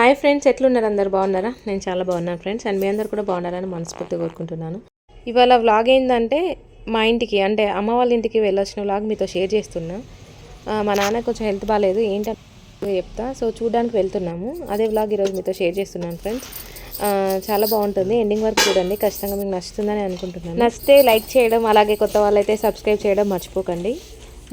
Hi friends ఎట్లున్నారు అందరు? బాగున్నారా? నేను చాలా బాగున్నాను ఫ్రెండ్స్. అండ్ మీ అందరు కూడా బాగున్నారని మనస్ఫూర్తిగా కోరుకుంటున్నాను. ఇవాళ వ్లాగ్ ఏంటంటే మా ఇంటికి అంటే అమ్మ వాళ్ళ ఇంటికి వెళ్ళొచ్చిన వ్లాగ్ మీతో షేర్ చేస్తున్నా. మా నాన్న కొంచెం హెల్త్ బాగాలేదు ఏంటంటే చెప్తా. సో చూడడానికి వెళ్తున్నాము. అదే వ్లాగ్ ఈరోజు మీతో షేర్ చేస్తున్నాను ఫ్రెండ్స్. చాలా బాగుంటుంది. ఎండింగ్ వరకు చూడండి. ఖచ్చితంగా మీకు నచ్చుతుందని అనుకుంటున్నాను. నచ్చితే లైక్ చేయడం అలాగే కొత్త వాళ్ళైతే సబ్స్క్రైబ్ చేయడం మర్చిపోకండి.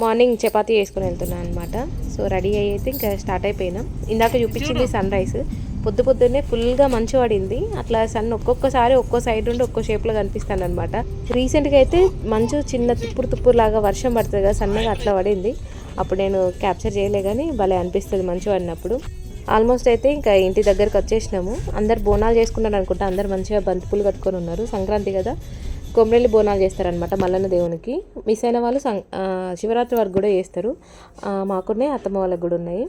మార్నింగ్ చపాతీ వేసుకొని వెళ్తున్నాను అనమాట సో రెడీ అయితే ఇంకా స్టార్ట్ అయిపోయినాం. ఇందాక చూపించింది సన్ రైస్ పొద్దు పొద్దున్నే ఫుల్గా మంచు పడింది అట్లా సన్ ఒక్కొక్కసారి ఒక్కో సైడ్ నుండి ఒక్కో షేప్లో కనిపిస్తాను అనమాట రీసెంట్గా అయితే మంచు చిన్న తుప్పురు తుప్పురు లాగా వర్షం పడుతుంది కదా సన్నగా అట్లా పడింది. అప్పుడు నేను క్యాప్చర్ చేయలే కానీ భలే అనిపిస్తుంది మంచు పడినప్పుడు. ఆల్మోస్ట్ అయితే ఇంకా ఇంటి దగ్గరకు వచ్చేసినాము. అందరు బోనాలు చేసుకున్నారు అనుకుంటా అందరు మంచిగా బంతిపూలు కట్టుకొని ఉన్నారు. సంక్రాంతి కదా. కొమ్మరెల్లి బోనాలు చేస్తారనమాట మల్లన్న దేవునికి. మిస్ అయిన వాళ్ళు సం శివరాత్రి వరకు కూడా చేస్తారు. మాకున్నాయి అత్తమ్మ వాళ్ళకి కూడా ఉన్నాయి.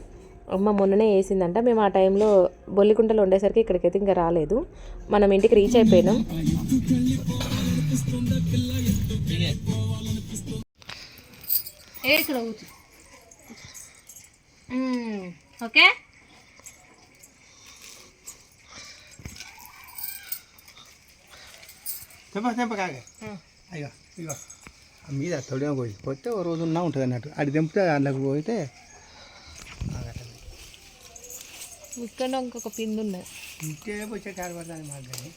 అమ్మ మొన్ననే వేసిందంట మేము ఆ టైంలో బొల్లికుంటలో ఉండేసరికి ఇక్కడికైతే ఇంకా రాలేదు. మనం ఇంటికి రీచ్ అయిపోయినాం. ఓకే? తెంప తెంప కాగే అయ్యో ఇగో ఆ మీద తొడిగా పోయి పోతే ఓ రోజు ఉన్నా ఉంటుంది అన్నట్టు. అది తెంపితే అందులోకి పోతే ఇక్కడ ఇంకొక పిండి ఉన్నది. ఇంకే వచ్చే కారు పడుతుంది మాకు కానీ.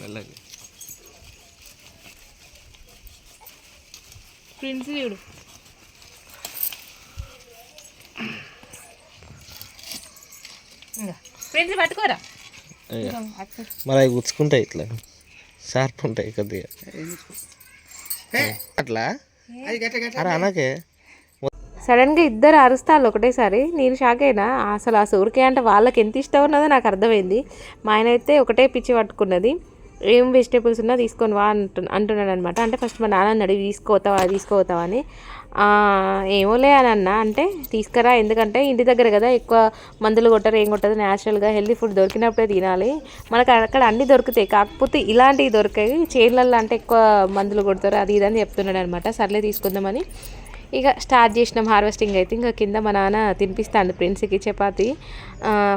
వెళ్ళకి ప్రిన్స్ చూడు. ఫ్రెండ్స్ పట్టుకోరా. మరి అవి గుచ్చుకుంటాయి ఇట్లా. షార్ప్ ఉంటాయి కొద్దిగా అట్లా? అరే అనకే. సడన్గా ఇద్దరు అరుస్తారు ఒకటేసారి. నేను షాక్ అయినా. అసలు ఆ సూరికాయ అంటే వాళ్ళకి ఎంత ఇష్టం ఉన్నదో నాకు అర్థమైంది. మా ఆయన అయితే ఒకటే పిచ్చి పట్టుకున్నది. ఏం వెజిటేబుల్స్ ఉన్నా తీసుకొని వా అంటు అంటున్నాడు అనమాట అంటే ఫస్ట్ మా నాన్న అన్నాడు "ఇవి తీసుకోతావా తీసుకోతావా అని. "ఆ, ఏమోలే అని అన్న. అంటే తీసుకురా ఎందుకంటే ఇంటి దగ్గర కదా ఎక్కువ మందులు కొట్టరు ఏం కొట్టదు న్యాచురల్గా హెల్తీ ఫుడ్ దొరికినప్పుడే తినాలి. మనకు అక్కడ అన్నీ దొరుకుతాయి కాకపోతే ఇలాంటివి దొరికాయి చేన్లల్లో అంటే ఎక్కువ మందులు కొడతారు అది ఇది అని చెప్తున్నాడు అనమాట. సర్లే తీసుకుందామని. ఇక స్టార్ట్ చేసినాం హార్వెస్టింగ్ అయితే. ఇంకా కింద మా నాన్న తినిపిస్తాడు ప్రిన్స్కి చపాతి.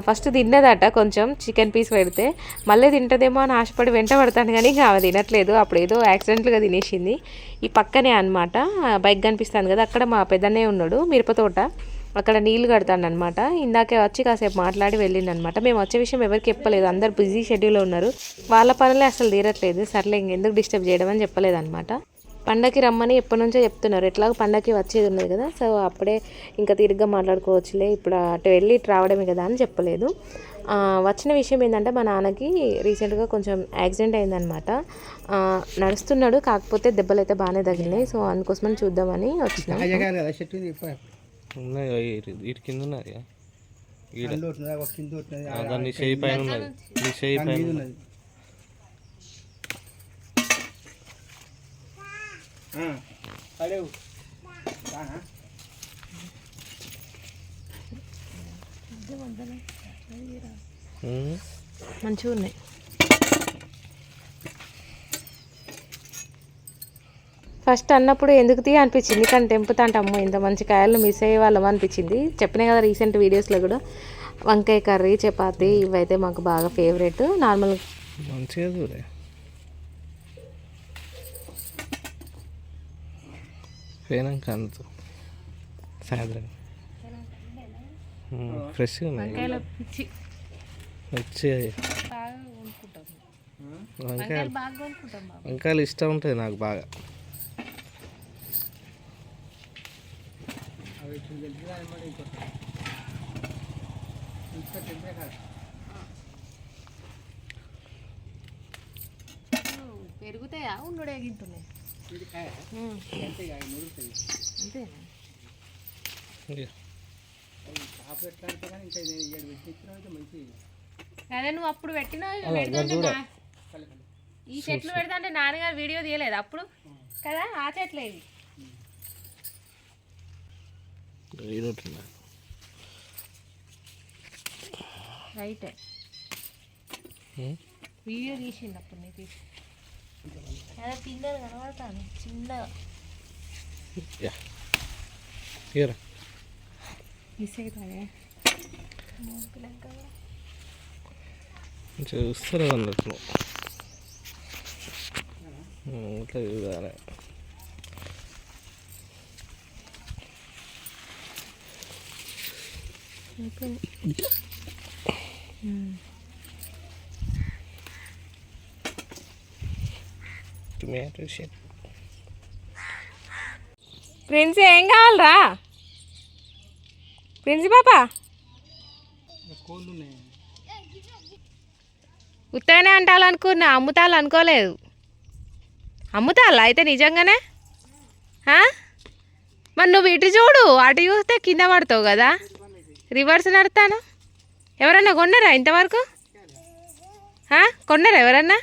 ఫస్ట్ తిన్నదట కొంచెం చికెన్ పీస్ పెడితే. మళ్ళీ తింటదేమో అని ఆశపడి వెంట పడతాను కానీ ఇంకా ఆమె తినట్లేదు. అప్పుడు ఏదో యాక్సిడెంట్గా తినేసింది. ఈ పక్కనే అనమాట బైక్ కనిపిస్తాను కదా అక్కడ మా పెద్దనే ఉన్నాడు మిరపతోట అక్కడ నీళ్ళు కడతాను అనమాట ఇందాకే వచ్చి కాసేపు మాట్లాడి వెళ్ళింది అనమాట మేము వచ్చే విషయం ఎవరికి చెప్పలేదు. అందరు బిజీ షెడ్యూల్లో ఉన్నారు. వాళ్ళ పనులే అసలు తీరట్లేదు. సర్లే ఇంకెందుకు డిస్టర్బ్ చేయడం అని చెప్పలేదు అనమాట పండగకి రమ్మని ఎప్పటి నుంచో చెప్తున్నారు. ఎట్లాగో పండగకి వచ్చేది ఉన్నది కదా. సో అప్పుడే ఇంకా తిరిగ్గా మాట్లాడుకోవచ్చులే. ఇప్పుడు అటు వెళ్ళి ఇటు రావడమే కదా అని చెప్పలేదు. ఆ, వచ్చిన విషయం ఏంటంటే మా నాన్నకి రీసెంట్గా కొంచెం యాక్సిడెంట్ అయిందనమాట నడుస్తున్నాడు కాకపోతే దెబ్బలు అయితే బాగానే తగిలినాయి. సో అందుకోసమని చూద్దామని వచ్చినాం. కింద ఉన్నది ఈడ కింద ఉంటున్నది ఒక కింద ఉంటున్నది ఆ, దాని చేయి పైన ఉన్నది నీ చేయి దాని పైన మీద ఉన్నది. ఉన్నది ఆ, పడేవు. మంచిగా ఉన్నాయి. ఫస్ట్ అన్నప్పుడు ఎందుకు తీ అనిపించింది? కానీ తెంపుతా అంటే అమ్మో ఇంత మంచి కాయలు మిస్ అయ్యే వాళ్ళం అనిపించింది. చెప్పినా కదా రీసెంట్ వీడియోస్లో కూడా. వంకాయ కర్రీ చపాతి ఇవైతే మాకు బాగా ఫేవరెట్ నార్మల్ మంచిగా పోయినాక అంత సాయంత్రం. ఫ్రెష్గా ఉన్నాయి. వచ్చి. వంకాయలు వంకాయలు ఇష్టం ఉంటుంది నాకు బాగా. పెరుగుతాయా? ఉండుడే గింటున్నాయి ఇది ఇది అదే నువ్వు అప్పుడు పెట్టినావు ఇక అలా, పెడతాంటే చూడు. నా- ఈ చెట్లు పెడతా అంటే నాన్నగారు వీడియో తీయలేదు అప్పుడు. కదా ఆ చెట్లే ఈరోజు రైటే. వీడియో తీసింది అప్పుడు నేను తీసి పిల్లలు కనబడతాను చిన్నగా యా ఇయరా మిస్ అవుతానే చూస్తారు అన్నట్లు ఇట్లా చూడాలి ప్రిన్స్ ఏం కావాలరా? ప్రిన్స్ పాపా? ఉత్తగానే అంటాలనుకున్నా అమ్ముతాలు అనుకోలేదు. అమ్ముతాలా అయితే నిజంగానే? మరి నువ్వు ఇటు చూడు అటు చూస్తే కింద పడతావు కదా? రివర్స్ నడతాను. ఎవరన్నా కొన్నారా ఇంతవరకు? ఆ? కొన్నారా ఎవరన్నా.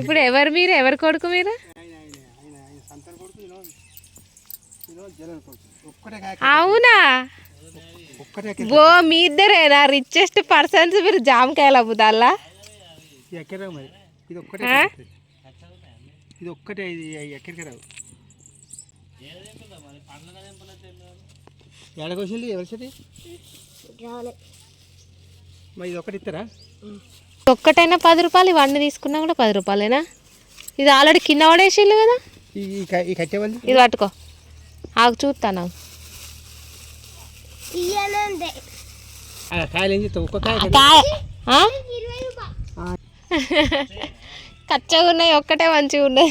ఇప్పుడు ఎవరు మీరు? ఎవరు కొడుకు మీరు? అవునా? బో మీ ఇద్దరేనా రిచెస్ట్ పర్సన్స్ మీరు జామకాయలు ఇది ఒక్కటే. ఇది ఇది ఎక్కడికి రావు? ఎవరి మరి ఇది ఒకటి ఇస్తారా? ఒక్కటైనా పది రూపాయలు ఇవన్నీ తీసుకున్నా కూడా పది రూపాయలేనా? ఇది ఆల్రెడీ కింద పడేసిల్లు కదా? ఇది పట్టుకో. ఆకు చూస్తాను. కచ్చగా ఉన్నాయి ఒక్కటే మంచిగా ఉన్నాయి.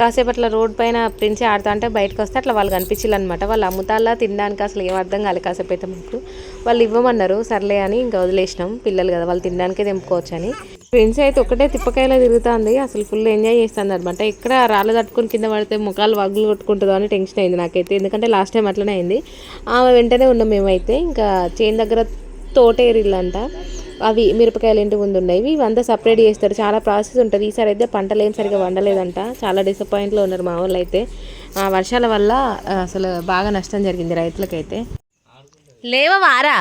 కాసేపు అట్లా రోడ్ పైన ప్రిన్స్ ఆడుతా అంటే బయటకు వస్తే అట్లా వాళ్ళు కనిపించారు అనమాట వాళ్ళు అమ్ముతాలా తినడానికి అసలు ఏం అర్థం కాలేదు కాసేపు అయితే మాకు. వాళ్ళు ఇవ్వమన్నారు సర్లే అని ఇంకా వదిలేసినాం పిల్లలు కదా వాళ్ళు తినడానికే తెంపుకోవచ్చు అని. ప్రిన్స్ అయితే ఒకటే తిప్పకాయలా తిరుగుతుంది అసలు ఫుల్ ఎంజాయ్ చేస్తుంది అనమాట ఎక్కడ రాళ్ళు తట్టుకొని కింద పడితే ముఖాలు వగ్గులు కొట్టుకుంటుందో అని టెన్షన్ అయింది నాకైతే ఎందుకంటే లాస్ట్ టైం అట్లనే అయింది. ఆమె వెంటనే ఉన్నాం మేమైతే ఇంకా చేను దగ్గర తోటేరిల్లంట. అవి మిరపకాయలు ఇంటి ముందు ఉన్నాయి. ఇవి అంతా సపరేట్ చేస్తారు. చాలా ప్రాసెస్ ఉంటుంది. ఈసారి అయితే పంటలు ఏం సరిగా వండలేదంట. చాలా డిసప్పాయింట్లో ఉన్నారు మా వాళ్ళు అయితే. ఆ వర్షాల వల్ల అసలు బాగా నష్టం జరిగింది రైతులకైతే. లేవవారా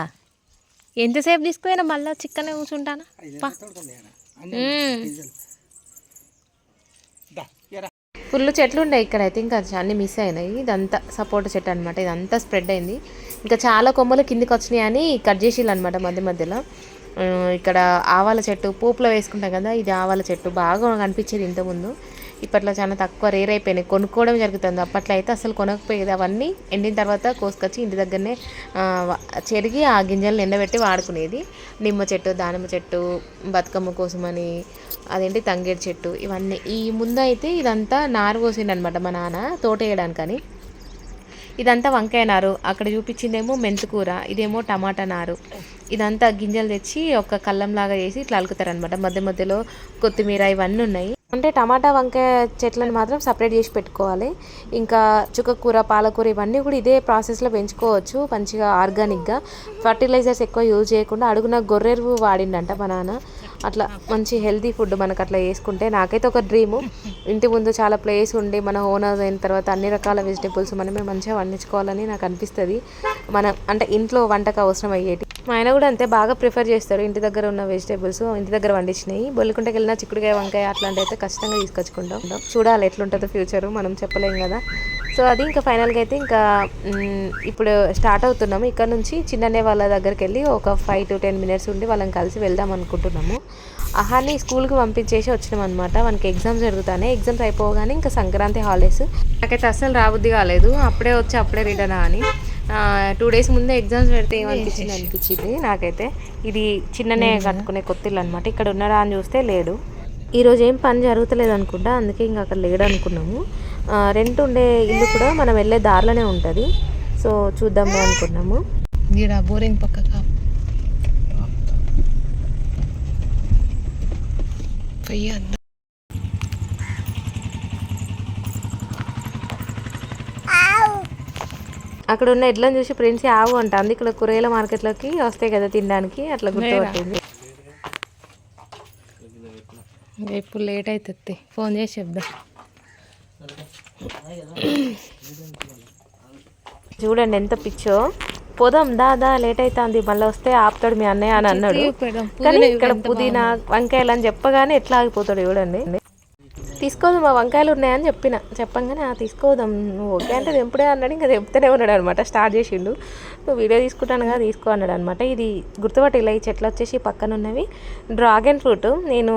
ఎంతసేపు తీసుకుపోయినా మళ్ళీ చిక్కనే కూర్చుంటానా. ఫుల్ చెట్లు ఉన్నాయి ఇక్కడ అయితే. ఇంకా అన్ని మిస్ అయినాయి. ఇదంతా సపోటా చెట్టు అనమాట ఇదంతా స్ప్రెడ్ అయింది. ఇంకా చాలా కొమ్మలు కిందికి వచ్చినాయి అని కట్ చేసిళ్ళు అనమాట మధ్య మధ్యలో. ఇక్కడ ఆవాల చెట్టు పోపులో వేసుకుంటాం కదా ఇది ఆవాల చెట్టు. బాగా కనిపించేది ఇంతకుముందు. ఇప్పట్లో చాలా తక్కువ రేర్ అయిపోయినాయి. కొనుక్కోవడం జరుగుతుంది. అప్పట్లో అయితే అసలు కొనకపోయేది అవన్నీ ఎండిన తర్వాత కోసుకొచ్చి ఇంటి దగ్గరనే చెరిగి ఆ గింజలను ఎండబెట్టి వాడుకునేది. నిమ్మ చెట్టు దానిమ్మ చెట్టు బతుకమ్మ కోసమని అదేంటి తంగేడు చెట్టు ఇవన్నీ. ఈ ముందు అయితే ఇదంతా నారు పోసిండనమాట మా నాన్న తోట వేయడానికని. ఇదంతా వంకాయ నారు. అక్కడ చూపించిందేమో మెంతుకూర ఇదేమో టమాటా నారు. ఇదంతా గింజలు తెచ్చి ఒక కళ్ళంలాగా చేసి ఇట్లా అలుకుతారనమాట మధ్య మధ్యలో కొత్తిమీర ఇవన్నీ ఉన్నాయి. అంటే టమాటా వంకాయ చెట్లను మాత్రం సపరేట్ చేసి పెట్టుకోవాలి. ఇంకా చుక్కకూర పాలకూర ఇవన్నీ కూడా ఇదే ప్రాసెస్లో పెంచుకోవచ్చు మంచిగా ఆర్గానిక్గా. ఫర్టిలైజర్స్ ఎక్కువ యూజ్ చేయకుండా అడుగున గొర్రెరువు వాడిండంట మా నాన్న. అట్లా మంచి హెల్తీ ఫుడ్ మనకు అట్లా వేసుకుంటే నాకైతే ఒక డ్రీము. ఇంటి ముందు చాలా ప్లేస్ ఉండి మన ఓన్ హౌస్ అయిన తర్వాత అన్ని రకాల వెజిటేబుల్స్ మనమే మంచిగా వండించుకోవాలని నాకు అనిపిస్తుంది. మన అంటే ఇంట్లో వంటకు అవసరం అయ్యేటి. మా ఆయన కూడా అంతే బాగా ప్రిఫర్ చేస్తారు ఇంటి దగ్గర ఉన్న వెజిటేబుల్స్ ఇంటి దగ్గర వండించినాయి బొల్లికుంటకి వెళ్ళిన చిక్కుడుకాయ వంకాయ అట్లాంటి అయితే ఖచ్చితంగా తీసుకొచ్చుకుంటాం. చూడాలి ఎట్లుంటుందో ఫ్యూచర్ మనం చెప్పలేం కదా. సో అది ఇంకా ఫైనల్గా అయితే ఇంకా ఇప్పుడు స్టార్ట్ అవుతున్నాము. ఇక్కడ నుంచి చిన్ననే వాళ్ళ దగ్గరికి వెళ్ళి ఒక ఫైవ్ టు టెన్ మినిట్స్ ఉండి వాళ్ళని కలిసి వెళ్దాం అనుకుంటున్నాము. అహాన్ని స్కూల్కి పంపించేసి వచ్చినాం అనమాట మనకి ఎగ్జామ్స్ జరుగుతానే. ఎగ్జామ్స్ అయిపోగానే ఇంకా సంక్రాంతి హాలిడేస్. నాకైతే అస్సలు రాబుద్ది కాలేదు. అప్పుడే వచ్చి అప్పుడే రిటర్న్ అని. టూ డేస్ ముందే ఎగ్జామ్స్ పెడితే ఏమనిపించింది అనిపించింది నాకైతే. ఇది చిన్ననే కట్టుకునే కొత్తిల్లు అనమాట ఇక్కడ ఉన్నారా అని చూస్తే లేడు ఈరోజు ఏం పని జరుగుతలేదు అనుకుంటా. అందుకే ఇంకా అక్కడ లేడు అనుకున్నాము రెంట్ ఉండే ఇల్లు కూడా మనం వెళ్ళే దారిలోనే ఉంటుంది. సో చూద్దాంలే అనుకున్నాము. బోరింగ్ పక్క కాపు పొయ్యి అద్దాం. అక్కడ ఉన్న ఎడ్లను చూసి ప్రిన్స్ ఆవు అంటుంది ఇక్కడ కూరగాయల మార్కెట్లోకి వస్తాయి కదా తినడానికి అట్లా గుర్తుపట్టింది. ఇప్పుడు లేట్ అవుతుంది ఫోన్ చేసి చెప్దాం. చూడండి ఎంత పిచ్చో. పోదాం దా దా లేట్ అవుతుంది మళ్ళీ వస్తే ఆపుతాడు మీ అన్నయ్య అని అన్నాడు. కానీ ఇక్కడ పుదీనా వంకాయలు అని చెప్పగానే ఎట్లా ఆగిపోతాడు చూడండి తీసుకోదు మా వంకాయలు ఉన్నాయని చెప్పిన. చెప్పంగానే ఆ తీసుకోదాం నువ్వు ఓకే అంటే తెంపుడే అన్నాడు ఇంకా తెంపుతూనే ఉన్నాడు అనమాట స్టార్ట్ చేసిండు. నువ్వు వీడియో తీసుకుంటాను కదా తీసుకో అన్నాడు అనమాట. ఇది గుర్తుపట్టి ఇలా ఈ చెట్లు వచ్చేసి పక్కన ఉన్నవి. డ్రాగన్ ఫ్రూట్ నేను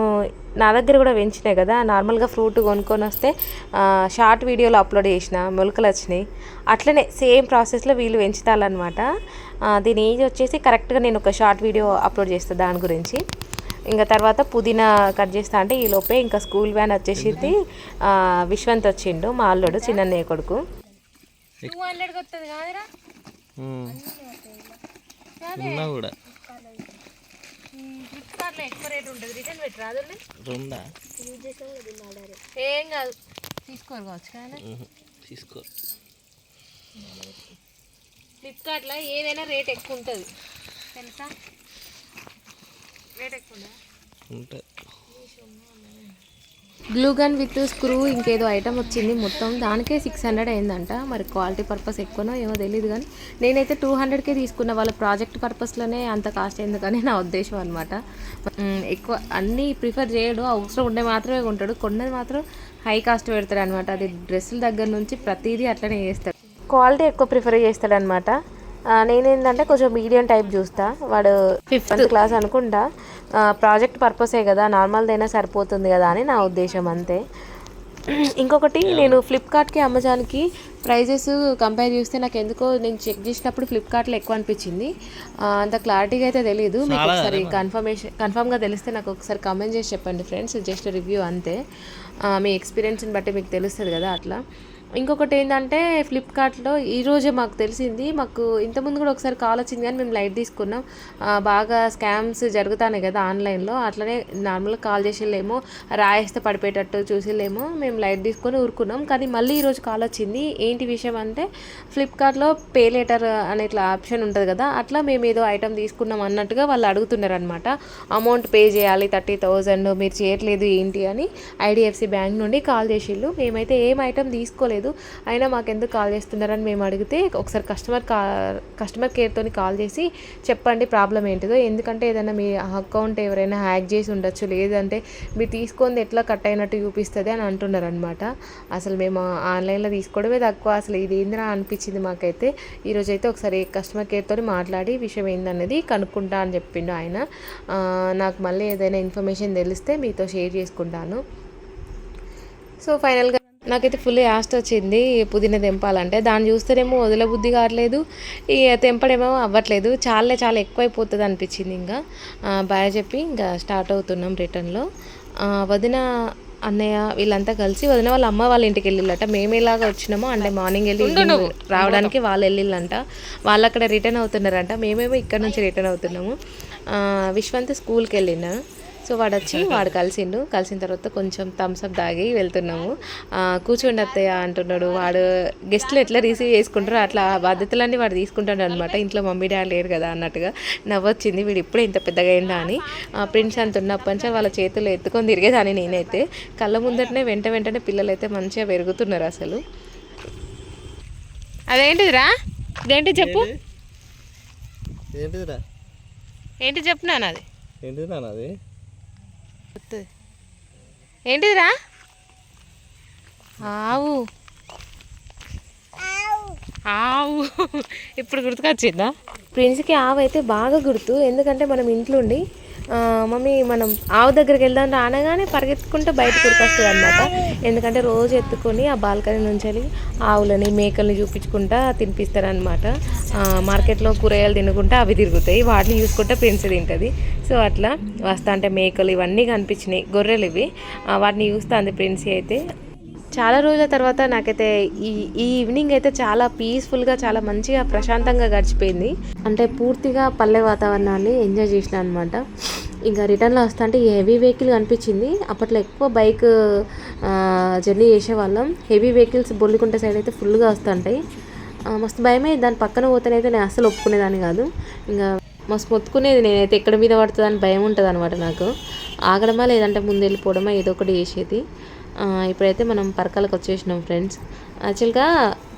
నా దగ్గర కూడా పెంచినాయి కదా నార్మల్గా ఫ్రూట్ కొనుక్కొని వస్తే షార్ట్ వీడియోలో అప్లోడ్ చేసిన మొలకలు వచ్చినాయి. అట్లనే సేమ్ ప్రాసెస్లో వీళ్ళు పెంచుతారనమాట దీని ఏజ్ వచ్చేసి కరెక్ట్గా నేను ఒక షార్ట్ వీడియో అప్లోడ్ చేస్తాను దాని గురించి. ఇంకా తర్వాత పుదీనా కట్ చేస్తా అంటే ఈ లోపే ఇంకా స్కూల్ వ్యాన్ వచ్చేసి ఆ, విశ్వంత్ వచ్చిండు మా అల్లుడు చిన్నన్నయ్య కొడుకు. కూడా. ఫ్లిప్కార్ట్లో ఎక్కువ రేట్ ఉంటుంది. రిటర్న్ పెట్టి రాదు రెండా? ఏం కాదు. తీసుకోరు కావచ్చు కానీ ఉహు. తీసుకో. ఫ్లిప్కార్ట్లో ఏదైనా రేట్ ఎక్కువ ఉంటుంది. తెలుసా? రేట్ ఎక్కువ ఉంటుంది గ్లూ గన్ విత్ స్క్రూ ఇంకేదో ఐటమ్ వచ్చింది మొత్తం. దానికే సిక్స్ హండ్రెడ్ అయిందంట. మరి క్వాలిటీ పర్పస్ ఎక్కువనో ఏమో తెలియదు కానీ నేనైతే టూ హండ్రెడ్కే తీసుకున్న వాళ్ళ ప్రాజెక్ట్ పర్పస్లోనే అంత కాస్ట్ ఎందుకని నా ఉద్దేశం అనమాట ఎక్కువ అన్నీ ప్రిఫర్ చేయడు. అవసరం ఉండే మాత్రమే కొంటాడు. కొన్నది మాత్రం హై కాస్ట్ పెడతాడు అనమాట అది డ్రెస్సుల దగ్గర నుంచి ప్రతిదీ అట్లనే చేస్తాడు. క్వాలిటీ ఎక్కువ ప్రిఫర్ చేస్తాడనమాట నేనేంటంటే కొంచెం మీడియం టైప్ చూస్తా. వాడు ఫిఫ్త్ క్లాస్ అనుకుంటా. ప్రాజెక్ట్ పర్పసే కదా నార్మల్దైనా సరిపోతుంది కదా అని నా ఉద్దేశం అంతే. ఇంకొకటి నేను ఫ్లిప్కార్ట్కి అమెజాన్కి ప్రైజెస్ కంపేర్ చేస్తే నాకు ఎందుకో నేను చెక్ చేసినప్పుడు ఫ్లిప్కార్ట్లో ఎక్కువ అనిపించింది. ఆ, అంత క్లారిటీగా అయితే తెలియదు మీకు ఒకసారి కన్ఫర్మేషన్ కన్ఫర్మ్గా తెలిస్తే నాకు ఒకసారి కమెంట్ చేసి చెప్పండి ఫ్రెండ్స్ జస్ట్ రివ్యూ అంతే. ఆ, మీ ఎక్స్పీరియన్స్ని బట్టి మీకు తెలుస్తుంది కదా అట్లా. ఇంకొకటి ఏంటంటే ఫ్లిప్కార్ట్లో ఈరోజే మాకు తెలిసింది మాకు ఇంతకుముందు కూడా ఒకసారి కాల్ వచ్చింది కానీ మేము లైట్ తీసుకున్నాం. బాగా స్కామ్స్ జరుగుతానే కదా ఆన్లైన్లో అట్లనే నార్మల్గా కాల్ చేసేలేమో రాయిస్తే పడిపోయేటట్టు చూసేలేమో మేము లైట్ తీసుకొని ఊరుకున్నాం. కానీ మళ్ళీ ఈరోజు కాల్ వచ్చింది ఏంటి విషయం అంటే ఫ్లిప్కార్ట్లో పే లేటర్ అనే ఇట్లా ఆప్షన్ ఉంటుంది కదా అట్లా మేము ఏదో ఐటమ్ తీసుకున్నాం అన్నట్టుగా వాళ్ళు అడుగుతున్నారు అనమాట అమౌంట్ పే చేయాలి థర్టీ థౌజండ్ మీరు చేయట్లేదు ఏంటి అని ఐడిఎఫ్సి బ్యాంక్ నుండి కాల్ చేసిళ్ళు. మేమైతే ఏం ఐటమ్ తీసుకోలేదు. అయినా మాకు ఎందుకు కాల్ చేస్తున్నారని మేము అడిగితే ఒకసారి కస్టమర్ కా కస్టమర్ కేర్తో కాల్ చేసి చెప్పండి ప్రాబ్లం ఏంటిదో. ఎందుకంటే ఏదైనా మీ అకౌంట్ ఎవరైనా హ్యాక్ చేసి ఉండొచ్చు లేదంటే మీరు తీసుకుంది ఎట్లా కట్ అయినట్టు చూపిస్తుంది అని అంటున్నారు అనమాట అసలు మేము ఆన్లైన్లో తీసుకోవడమే తక్కువ. అసలు ఇది ఏందిరా అనిపించింది మాకైతే. ఈరోజు అయితే ఒకసారి కస్టమర్ కేర్తో మాట్లాడి విషయం ఏందనేది కనుక్కుంటా అని చెప్పిండు ఆయన. నాకు మళ్ళీ ఏదైనా ఇన్ఫర్మేషన్ తెలిస్తే మీతో షేర్ చేసుకుంటాను. సో ఫైనల్గా నాకైతే ఫుల్ యాస్ట్ వచ్చింది పుదీనా తెంపాలంటే. దాన్ని చూస్తేనేమో వదలబుద్ధి కావట్లేదు. ఇక తెంపడేమో అవ్వట్లేదు. చాలా చాలా ఎక్కువైపోతుంది అనిపించింది ఇంకా. బాయ్ చెప్పి ఇంకా స్టార్ట్ అవుతున్నాం రిటర్న్లో వదిన అన్నయ్య వీళ్ళంతా కలిసి వదిన వాళ్ళ అమ్మ వాళ్ళ ఇంటికి వెళ్ళిళ్ళట. మేము ఎలాగా వచ్చినామో అంటే మార్నింగ్ వెళ్ళి రావడానికి వాళ్ళు వెళ్ళిళ్ళంట. వాళ్ళు అక్కడ రిటర్న్ అవుతున్నారంట. మేమేమో ఇక్కడ నుంచి రిటర్న్ అవుతున్నాము. విశ్వంత్ స్కూల్కి వెళ్ళిన. సో వాడు వచ్చి వాడు కలిసిండు. కలిసిన తర్వాత కొంచెం థమ్స్అప్ తాగి వెళ్తున్నాము. కూర్చోండి అత్తయ్య అంటున్నాడు. వాడు గెస్ట్లు ఎట్లా రిసీవ్ చేసుకుంటారో అట్లా ఆ బాధ్యతలన్నీ వాడు తీసుకుంటాడు అనమాట ఇంట్లో మమ్మీ డాడీ లేరు కదా అన్నట్టుగా నవ్వొచ్చింది. వీడు ఇప్పుడే ఇంత పెద్దగా అయిందా అని. ఆ, ప్రిన్స్ అంత ఉన్నప్పటి నుంచి వాళ్ళ చేతులు ఎత్తుకొని తిరిగేదాన్ని నేనైతే. కళ్ళ ముందటనే వెంట వెంటనే పిల్లలు అయితే మంచిగా పెరుగుతున్నారు అసలు. అదేంటిదిరా? ఇదేంటి చెప్పు? ఏంటిదిరా? ఏంటి చెప్పు అది? ఏంటిది నాన్న ఏంటిదిరా? ఆవు. ఆవు. ఇప్పుడు గుర్తుకొచ్చిందా? ప్రిన్స్కి ఆవు అయితే బాగా గుర్తు. ఎందుకంటే మనం ఇంట్లో ఉండి మమ్మీ మనం ఆవు దగ్గరికి వెళ్దాం రానగానే పరిగెత్తుకుంటే పరిగెత్తుకుంటూ బయటకు ఉరికొస్తుంది అనమాట ఎందుకంటే రోజు ఎత్తుకొని ఆ బాల్కనీ నుంచి వెళ్ళి ఆవులని మేకల్ని చూపించుకుంటా తినిపిస్తారనమాట మార్కెట్లో కూరగాయలు తినుకుంటా అవి తిరుగుతాయి. వాటిని చూసుకుంటా ప్రిన్స్ తింటుంది. సో అట్లా వస్తా అంటే మేకలు ఇవన్నీ కనిపించినాయి. గొర్రెలు ఇవి వాటిని చూస్తుంది ప్రిన్సీ అయితే. చాలా రోజుల తర్వాత నాకైతే ఈ ఈ ఈవినింగ్ అయితే చాలా పీస్ఫుల్గా చాలా మంచిగా ప్రశాంతంగా గడిచిపోయింది. అంటే పూర్తిగా పల్లె వాతావరణాన్ని ఎంజాయ్ చేసిన అనమాట ఇంకా రిటర్న్లో వస్తా అంటే హెవీ వెహికల్ కనిపించింది. అప్పట్లో ఎక్కువ బైక్ జర్నీ చేసేవాళ్ళం. హెవీ వెహికల్స్ బొల్లికుంట సైడ్ అయితే ఫుల్గా వస్తుంటాయి. మస్తు భయమే. దాని పక్కన పోతేనైతే నేను అస్సలు ఒప్పుకునేదాన్ని కాదు. ఇంకా మస్తు మొత్తుకునేది నేనైతే. ఎక్కడ మీద పడుతుందని భయం ఉంటుంది అనమాట నాకు. ఆగడమా లేదంటే ముందు వెళ్ళిపోవడమా ఏదో ఒకటి చేసేది. ఇప్పుడైతే మనం పరకాలకు వచ్చేసినాం ఫ్రెండ్స్ యాక్చువల్గా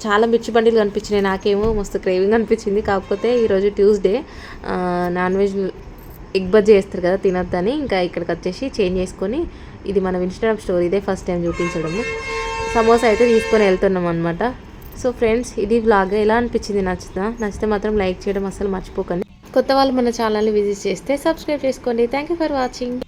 చాలా మిర్చి బండిలు కనిపించినాయి. నాకేమో మస్తు క్రేవింగ్ అనిపించింది. కాకపోతే ఈరోజు Tuesday non veg egg bajji చేస్తారు కదా తినొద్దని ఇంకా ఇక్కడికి వచ్చేసి చేంజ్ చేసుకొని ఇది మనం ఇన్స్టాగ్రామ్ స్టోరీ ఇదే ఫస్ట్ టైం చూపించడము. సమోసా అయితే తీసుకొని వెళ్తున్నాం అనమాట సో ఫ్రెండ్స్ ఇది వ్లాగ్ ఎలా అనిపించింది? నచ్చుతా నచ్చితే మాత్రం లైక్ చేయడం అసలు మర్చిపోకండి. కొత్త వాళ్ళు మన ఛానల్ని విజిట్ చేస్తే సబ్స్క్రైబ్ చేసుకోండి. Thank you for watching